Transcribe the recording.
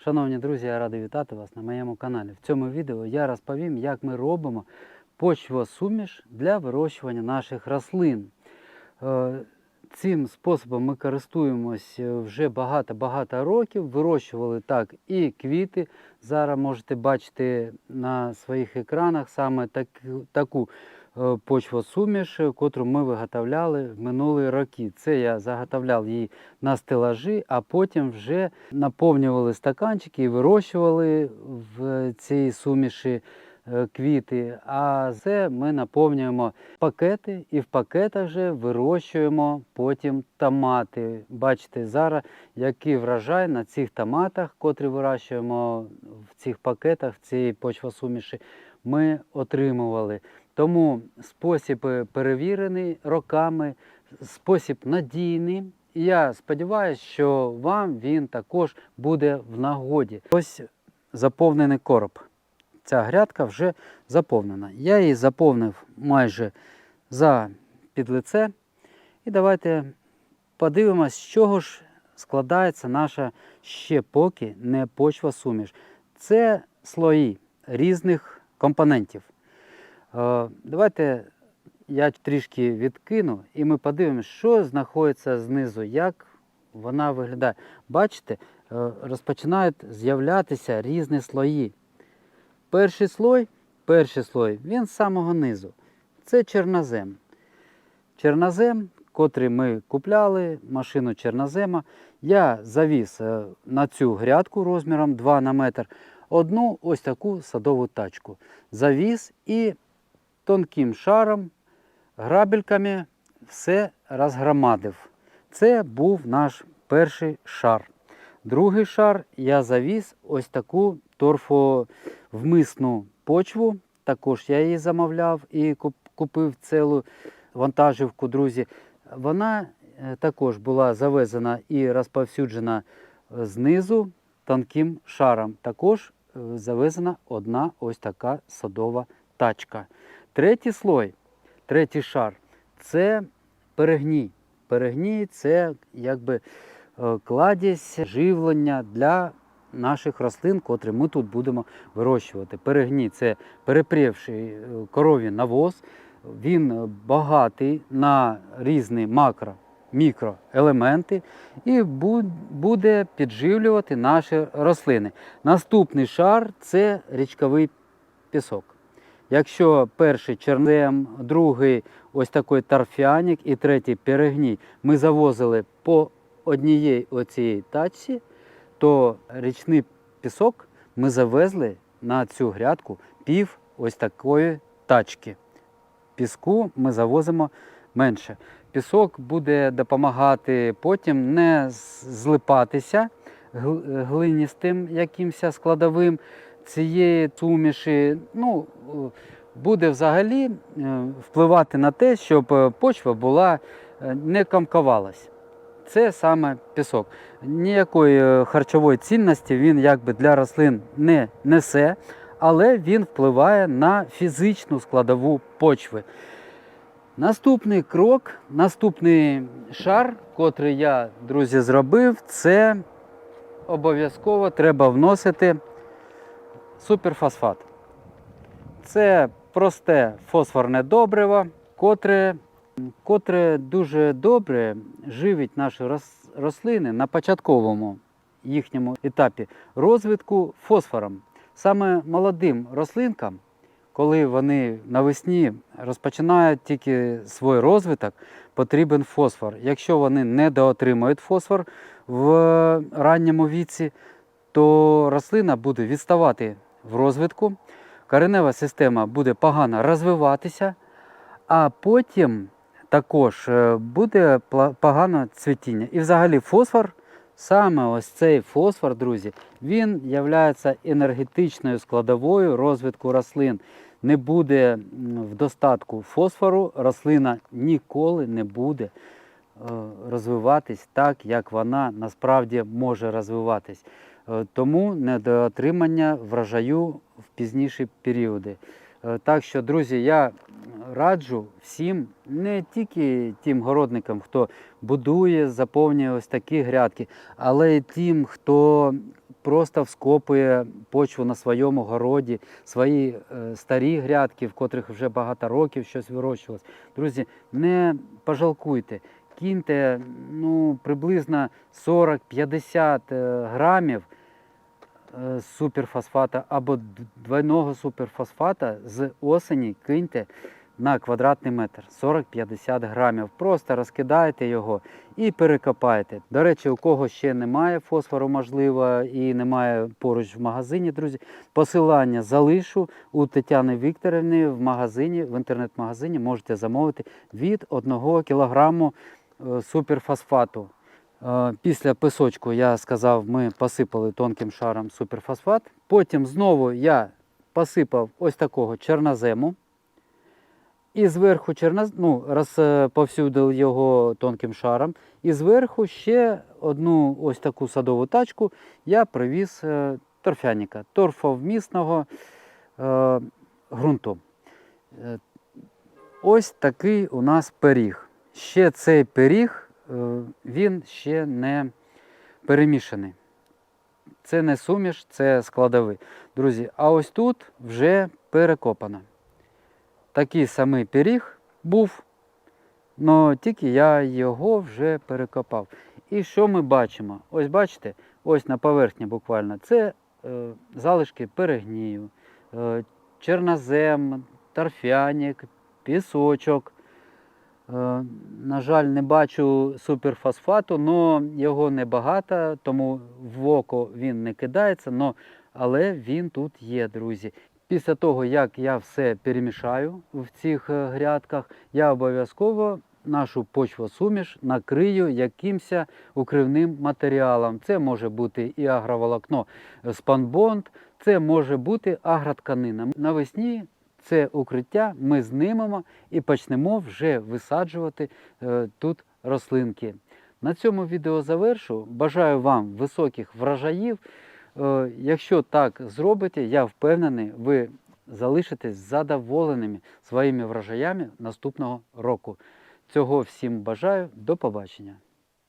Шановні друзі, я радий вітати вас на моєму каналі. В цьому відео я розповім, як ми робимо почвосуміш для вирощування наших рослин. Е, Цим способом ми користуємось е, вже багато-багато років. Вирощували так і квіти. Зараз можете бачити на своїх екранах саме так, таку почвосуміш, е, котру ми виготовляли минулі роки. Це я заготовляв її на стелажі, а потім вже наповнювали стаканчики і вирощували в цій суміші е, квіти. А це ми наповнюємо пакети і в пакетах вже вирощуємо потім томати. Бачите, зараз який врожай на цих томатах, котрі вирощуємо в цих пакетах, в цій почвосуміші, ми отримували. Тому спосіб е, перевірений роками, спосіб надійний. І я сподіваюся, що вам він також буде в нагоді. Ось заповнений короб. Ця грядка вже заповнена. Я її заповнив майже за під лице. І давайте подивимось, з чого ж складається наша ще поки не почва суміш. Це слої різних компонентів. Е, Давайте я трішки відкину і ми подивимося, що знаходиться знизу, як вона виглядає. Бачите, е, розпочинають з'являтися різні слої. Перший слой, перший слой, він з самого низу. Це чорнозем. Чорнозем, котрий ми купляли, машину чорнозема, я завіз е, на цю грядку розміром 2 на метр одну ось таку садову тачку. Завіз і тонким шаром, грабельками все розгромадив. Це був наш перший шар. Другий шар я завіз ось таку торфовмисну почву. Також я її замовляв і купив цілу вантажівку, друзі. Вона е, також була завезена і розповсюджена е, знизу тонким шаром. Також е, завезена одна ось така садова тачка. Третій слой, третій шар це перегній. Перегній це якби е, кладязь живлення для наших рослин, котрі ми тут будемо вирощувати. Перегній це перепрівший е, корові навоз. Він багатий на різні макро, мікроелементи і буде підживлювати наші рослини. Наступний шар це річковий пісок. Якщо перший чернем, другий ось такий торфяник і третій перегній ми завозили по однієї оцієї тачці, то річний пісок ми завезли на цю грядку пів ось такої тачки. Піску ми завозимо менше. Пісок буде допомагати потім не злипатися глиністим якимось складовим цієї суміші. Ну, буде взагалі е, впливати на те, щоб е, почва була е, не комкувалась. Це саме пісок. Ніякої харчової цінності він якби для рослин не несе, але він впливає на фізичну складову почви. Наступний крок, наступний шар, котрий я, друзі, зробив, це обов'язково треба вносити суперфосфат. Це просте фосфорне добриво, котре, котре дуже добре живить наші рослини на початковому їхньому етапі розвитку фосфором. Саме молодим рослинкам, коли вони навесні розпочинають тільки свій розвиток, потрібен фосфор. Якщо вони недоотримують фосфор в ранньому віці, то рослина буде відставати в розвитку, коренева система буде погано розвиватися, а потім також е, буде погано цвітіння. І взагалі фосфор, саме ось цей фосфор, друзі, він є енергетичною складовою розвитку рослин. Не буде в достатку фосфору, рослина ніколи не буде е, розвиватись так, як вона насправді може розвиватись. Е, Тому недоотримання врожаю в пізніші періоди. Е, Так що, друзі, я раджу всім, не тільки тим городникам, хто будує, заповнює ось такі грядки, але й тим, хто просто вскопує почву на своєму городі, свої е, старі грядки, в котрих вже багато років щось вирощувалось. Друзі, не пожалкуйте, киньте ну, приблизно 40-50 е, грамів суперфосфата або двойного суперфосфата з осені киньте на квадратний метр 40-50 грамів. Просто розкидайте його і перекопайте. До речі, у кого ще немає фосфору, можливо, і немає поруч в магазині, друзі, посилання залишу у Тетяни Вікторівни в магазині, в інтернет-магазині можете замовити від 1 кілограму е, суперфосфату. Е, Після пісочку я сказав, ми посипали тонким шаром суперфосфат. Потім знову я посипав ось такого чорнозему. І зверху черноз... ну, розповсюдив його тонким шаром. І зверху ще одну ось таку садову тачку я привіз е, торфяніка, торфовмісного е, ґрунту. Е, ось такий у нас пиріг. Ще цей пиріг, він ще не перемішаний. Це не суміш, це складовий. Друзі, а ось тут вже перекопано такий самий пиріг був, але тільки я його вже перекопав. І що ми бачимо? Ось бачите, ось на поверхні буквально це е, залишки перегнію, е, чорнозем, торфяник, пісочок. Е, на жаль, не бачу суперфосфату, але його небагато, тому в око він не кидається, але він тут є, друзі. Після того, як я все перемішаю в цих е, грядках, я обов'язково нашу почвосуміш накрию якимось укривним матеріалом. Це може бути і агроволокно спанбонд, це може бути агротканина. Навесні це укриття ми знімемо і почнемо вже висаджувати е, тут рослинки. На цьому відео завершу. Бажаю вам високих врожаїв. Е, Якщо так зробите, я впевнений, ви залишитесь задоволеними своїми врожаями наступного року. Цього всім бажаю. До побачення.